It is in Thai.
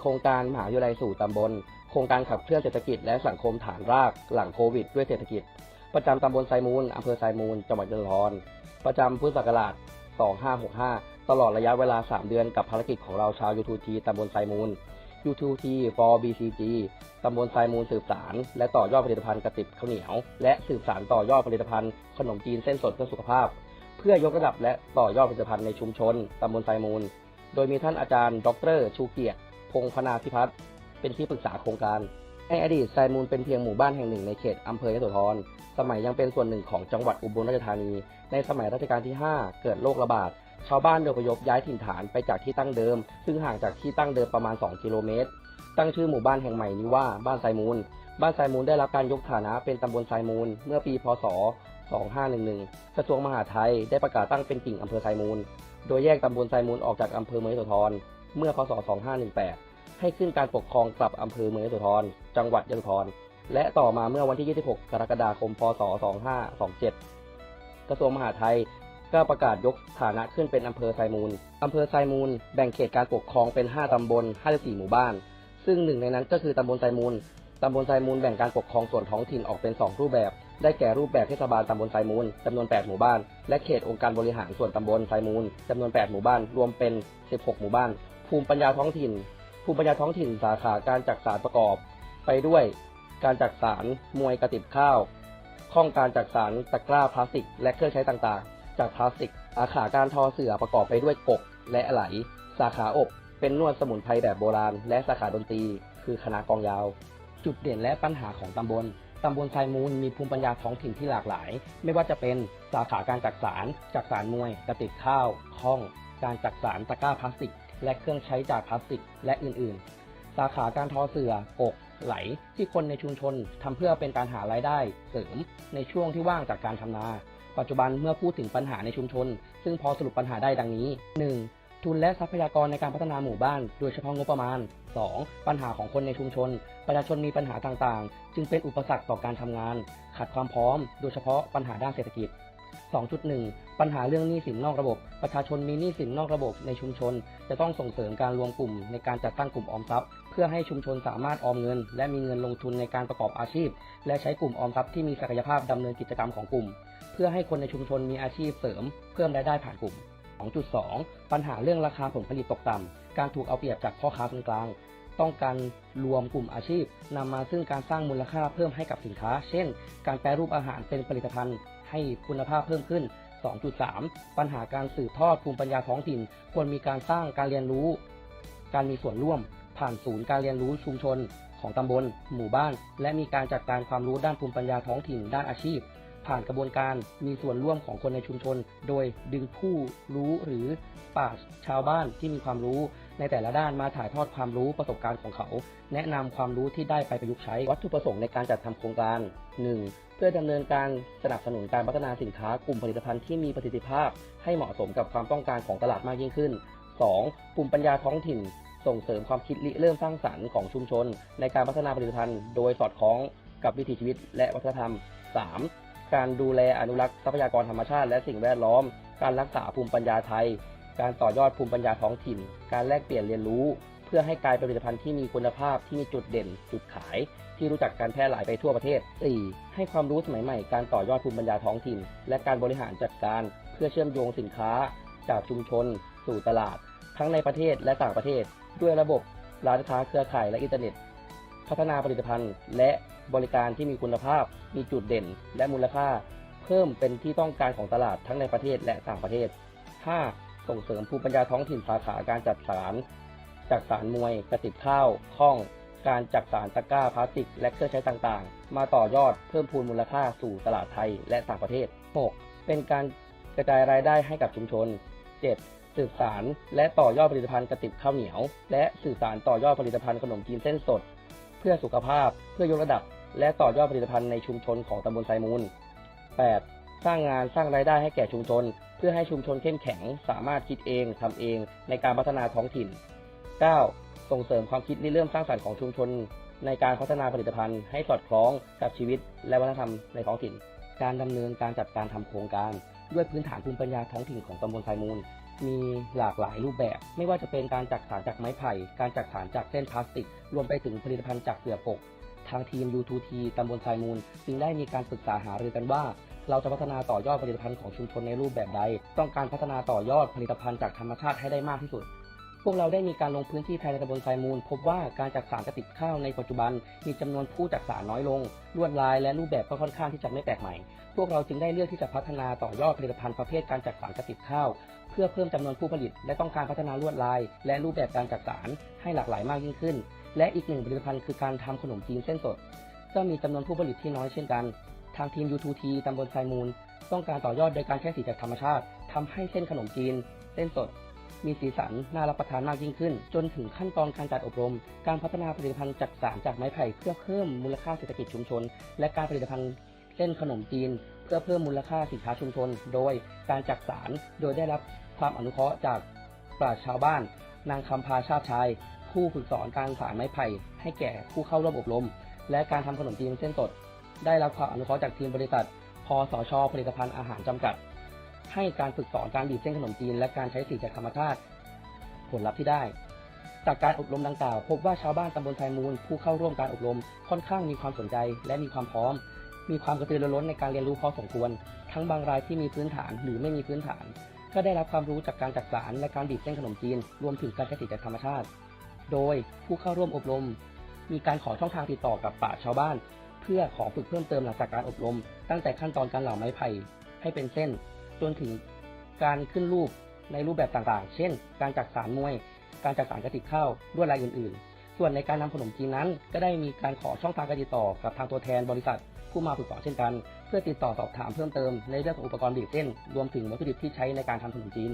โครงการมหาวิทยาลัยสู่ตำบล โครงการขับเคลื่อนเศรษฐกิจและสังคมฐานรากหลังโควิดด้วยเศรษฐกิจ ประจำตำบลไซมูลอำเภอไซมูล จังหวัดยะโสธรประจำพุทธศักราช 2565 ตลอดระยะเวลา 3 เดือนกับภารกิจของเราชาว UTT ตำบลไซมูล UTT for BCG ตำบลไซมูลสืบสารและต่อยอดผลิตภัณฑ์กระติบข้าวเหนียว และสืบสารต่อยอดผลิตภัณฑ์ขนมจีนเส้นสดเพื่อสุขภาพ เพื่อยกระดับและต่อยอดผลิตภัณฑ์ในชุมชนตำบลไซมูล โดยมีท่านอาจารย์ ดร ชูเกียรติ พงษ์พนาพิพัฒน์เป็นที่ปรึกษาโครงการ ในอดีตไซมูลเป็นเพียงหมู่บ้านแห่งหนึ่งในเขตอำเภอยโสธรสมัยยังเป็นส่วนหนึ่งของจังหวัดอุบลราชธานี ในสมัยรัชกาลที่ 5 เกิดโรคระบาดชาวบ้านโดยอพยพย้ายถิ่นฐานไปจากที่ตั้งเดิม ซึ่งห่างจากที่ตั้งเดิมประมาณ 2 กิโลเมตร ตั้งชื่อหมู่บ้านแห่งใหม่นี้ว่าบ้านไซมูล บ้านไซมูลได้รับการยกฐานะเป็นตำบลไซมูล เมื่อปี พศ 2511 กระทรวงมหาดไทยได้ประกาศตั้งเป็นกิ่งอำเภอไซมูล โดยแยกตำบลไซมูลออกจากอำเภอเมืองยโสธรเมื่อ พศ 2518 ให้ขึ้นการปกครองกลับอำเภอเมืองยโสธร จังหวัดยโสธร และต่อมาเมื่อวันที่ 26 กรกฎาคม พศ 2527 กระทรวงมหาดไทยก็ประกาศยกฐานะขึ้นเป็นอำเภอไซมูลอำเภอไซมูลแบ่งเขตการปกครองเป็น 5 ตำบล 54 หมู่บ้าน ซึ่งหนึ่งในนั้นก็คือตำบลไซมูลตำบลไซมูลแบ่งการปกครองส่วนท้องถิ่นออกเป็น 2 รูปแบบ ได้แก่รูปแบบเทศบาลตำบลไซมูลจำนวน 8 หมู่บ้าน และเขตองค์การบริหารส่วนตำบลไซมูลจำนวน 8 หมู่บ้าน รวมเป็น 16 หมู่บ้าน ภูมิปัญญาท้องถิ่น ภูมิปัญญาท้องถิ่นสาขาการจักสารประกอบ ไปด้วย การจักสารมวยกระติบข้าวข้องการจักสารตะกร้าพลาสติก และเครื่องใช้ต่างๆ จากพลาสติก อาขาการทอเสื่อประกอบไปด้วยกกและไหล สาขาอบเป็นนวดสมุนไพรแบบโบราณ และสาขาดนตรี คือคณะกองยาว จุดเด่นและปัญหาของตำบลตำบลไซมูลมีภูมิปัญญาท้องถิ่นที่หลากหลาย ไม่ว่าจะเป็นสาขาการจักสารจักสารมวยกระติบข้าวข้อง การจักสารตะกร้าพลาสติก และเครื่องใช้จากพลาสติก และอื่น ๆ สาขาการทอเสือกกไหลที่คนในชุมชนทำเพื่อเป็นการหารายได้เสริมในช่วงที่ว่างจากการทำนา ปัจจุบันเมื่อพูดถึงปัญหาในชุมชน ซึ่งพอสรุปปัญหาได้ดังนี้ 1. ทุนและทรัพยากรในการพัฒนาหมู่บ้าน โดยเฉพาะงบประมาณ 2. ปัญหาของคนในชุมชน ประชาชนมีปัญหาต่างๆ จึงเป็นอุปสรรคต่อการทำงาน ขาดความพร้อม โดยเฉพาะปัญหาด้านเศรษฐกิจ 2.1 ปัญหาเรื่องหนี้สินนอกระบบ ประชาชนมีหนี้สินนอกระบบในชุมชน จะต้องส่งเสริมการรวมกลุ่มในการจัดตั้งกลุ่มออมทรัพย์ เพื่อให้ชุมชนสามารถออมเงิน และมีเงินลงทุนในการประกอบอาชีพ และใช้กลุ่มออมทรัพย์ที่มีศักยภาพดำเนินกิจกรรมของกลุ่ม เพื่อให้คนในชุมชนมีอาชีพเสริม เพิ่มรายได้ผ่านกลุ่ม 2.2 ปัญหาเรื่องราคาผลผลิตตกต่ำการถูกเอาเปรียบจากพ่อค้าคนกลางต้องการรวมกลุ่มอาชีพนำมาซึ่งการสร้างมูลค่าเพิ่มให้กับสินค้า เช่น การแปรรูปอาหารเป็นผลิตภัณฑ์ ให้คุณภาพเพิ่มขึ้น 2.3 ปัญหาการสืบทอดภูมิปัญญาท้องถิ่น ควรมีการสร้างการเรียนรู้ การมีส่วนร่วม ผ่านศูนย์การเรียนรู้ชุมชน ของตำบล หมู่บ้าน และมีการจัดการความรู้ด้านภูมิปัญญาท้องถิ่นด้านอาชีพ ผ่านกระบวนการมีส่วนร่วมของคนในชุมชน โดยดึงผู้รู้หรือป่าชาวบ้านที่มีความรู้ ในแต่ละด้านมาถ่ายทอดความรู้ประสบการณ์ของเขา แนะนำความรู้ที่ได้ไปประยุกต์ใช้ วัตถุประสงค์ในการจัดทำโครงการ 1. เพื่อดำเนินการสนับสนุนการพัฒนาสินค้ากลุ่มผลิตภัณฑ์ที่มีประสิทธิภาพ ให้เหมาะสมกับความต้องการของตลาดมากยิ่งขึ้น 2. ภูมิปัญญาท้องถิ่น ส่งเสริมความคิดริเริ่มสร้างสรรค์ของชุมชน ในการพัฒนาผลิตภัณฑ์โดยสอดคล้องกับวิถีชีวิต และวัฒนธรรม 3. การดูแลอนุรักษ์ทรัพยากรธรรมชาติและสิ่งแวดล้อม การรักษาภูมิปัญญาไทย การต่อยอดภูมิปัญญาท้องถิ่น การแลกเปลี่ยนเรียนรู้ เพื่อให้กลายเป็นผลิตภัณฑ์ที่มีคุณภาพที่มีจุดเด่น จุดขาย ที่รู้จักการแพร่หลายไปทั่วประเทศ 4. ให้ความรู้สมัยใหม่ การต่อยอดภูมิปัญญาท้องถิ่น และการบริหารจัดการ เพื่อเชื่อมโยงสินค้า จากชุมชน สู่ตลาด ทั้งในประเทศและต่างประเทศ ด้วยระบบร้านค้าเครือข่ายและอินเทอร์เน็ต พัฒนาผลิตภัณฑ์ และบริการที่มีคุณภาพ มีจุดเด่น และมูลค่า เพิ่มเป็นที่ต้องการของตลาดทั้งในประเทศและต่างประเทศ 5. ส่งเสริมภูมิปัญญาท้องถิ่นสาขาการจัดสารจักสารมวยกระติบข้าวข้องการจักสารตะกร้าพลาสติก และเครื่องใช้ต่างๆ มาต่อยอดเพิ่มพูนมูลค่าสู่ตลาดไทยและต่างประเทศ 6. เป็นการกระจายรายได้ให้กับชุมชน 7. สืบสารและต่อยอดผลิตภัณฑ์กระติบข้าวเหนียว และสื่อสารต่อยอดผลิตภัณฑ์ขนมจีนเส้นสด เพื่อสุขภาพเพื่อยกระดับ และต่อยอดผลิตภัณฑ์ในชุมชนของตำบลไซมูล 8. สร้างงานสร้างรายได้ให้แก่ชุมชน พื่อให้ชุมชนเข้มแข็ง สามารถคิดเองทำเองในการพัฒนาท้องถิ่น 9. ส่งเสริมความคิดริเริ่มสร้างสรรค์ของชุมชน ในการพัฒนาผลิตภัณฑ์ให้สอดคล้องกับชีวิต และวัฒนธรรมในท้องถิ่น การดำเนินการจัดการทำโครงการ ด้วยพื้นฐานภูมิปัญญาท้องถิ่นของตำบลไซมูล มีหลากหลายรูปแบบ ไม่ว่าจะเป็นการจักสารจากไม้ไผ่ การจักสารจากเส้นพลาสติก รวมไปถึงผลิตภัณฑ์จากเปลือกกทางทีม U2T ตำบลไซมูล จึงได้มีการปรึกษาหารือกันว่า เราจะพัฒนาต่อยอดผลิตภัณฑ์ของชุมชนในรูปแบบใด ต้องการพัฒนาต่อยอดผลิตภัณฑ์จากธรรมชาติให้ได้มากที่สุด พวกเราได้มีการลงพื้นที่ภายในตำบลไซมูล พบว่าการจักสารกระติกข้าวในปัจจุบัน มีจำนวนผู้จักสารน้อยลง ลวดลายและรูปแบบก็ค่อนข้างที่จะไม่แปลกใหม่ พวกเราจึงได้เลือกที่จะพัฒนาต่อยอดผลิตภัณฑ์ประเภทการจักสารกระติกข้าว เพื่อเพิ่มจำนวนผู้ผลิต และต้องการพัฒนาลวดลาย และรูปแบบการจักสารให้หลากหลายมากยิ่งขึ้น และอีกหนึ่งผลิตภัณฑ์คือการทำขนมจีนเส้นสด ก็มีจำนวนผู้ผลิตที่น้อยเช่นกัน ทางทีม U2T ตำบลไซมูล ต้องการต่อยอดโดยการใช้สีจากธรรมชาติทำให้เส้นขนมจีน เส้นสด มีสีสันน่ารับประทานมากยิ่งขึ้น จนถึงขั้นตอนการจัดอบรม การพัฒนาผลิตภัณฑ์จักสารจากไม้ไผ่เพื่อเพิ่มมูลค่าเศรษฐกิจชุมชน และการผลิตภัณฑ์เส้นขนมจีน เพื่อเพิ่มมูลค่าสินค้าชุมชน โดยการจักสารโดยได้รับความอนุเคราะห์จากปราชชาวบ้าน นางคำพาชาติชาย ผู้ฝึกสอนการสารไม้ไผ่ให้แก่ผู้เข้าร่วมอบรม และการทำขนมจีนเส้นสด ได้รับความอนุเคราะห์จากทีมบริษัท พสช ผลิตภัณฑ์อาหารจำกัด ให้การฝึกสอนการบีบเส้นขนมจีน และการใช้สีจากธรรมชาติ ผลลัพธ์ที่ได้ จากการอบรมดังกล่าว พบว่าชาวบ้านตำบลไทยมูล ผู้เข้าร่วมการอบรมค่อนข้างมีความสนใจ และมีความพร้อม มีความกระตือรือร้นในการเรียนรู้พอสมควร ทั้งบางรายที่มีพื้นฐานหรือไม่มีพื้นฐาน ก็ได้รับความรู้จากการจักสารและการบีบเส้นขนมจีน รวมถึงการใช้สีจากธรรมชาติ โดยผู้เข้าร่วมอบรม มีการขอช่องทางติดต่อกับป่าชชาวบ้าน เพื่อขอฝึกเพิ่มเติมหลังจากการอบรม ตั้งแต่ขั้นตอนการเหล่าไม้ไผ่ให้เป็นเส้น จนถึงการขึ้นรูปในรูปแบบต่างๆ เช่น การจักสารมวย การจักสารกระติกข้าวลวดลายอื่นๆ ส่วนในการนำขนมจีนนั้น ก็ได้มีการขอช่องทางการติดต่อกับทางตัวแทนบริษัท ผู้มาฝึกสอนเช่นกัน เพื่อติดต่อสอบถามเพิ่มเติมในเรื่องของอุปกรณ์บีบเส้น รวมถึงวัตถุดิบที่ใช้ในการทำขนมจีน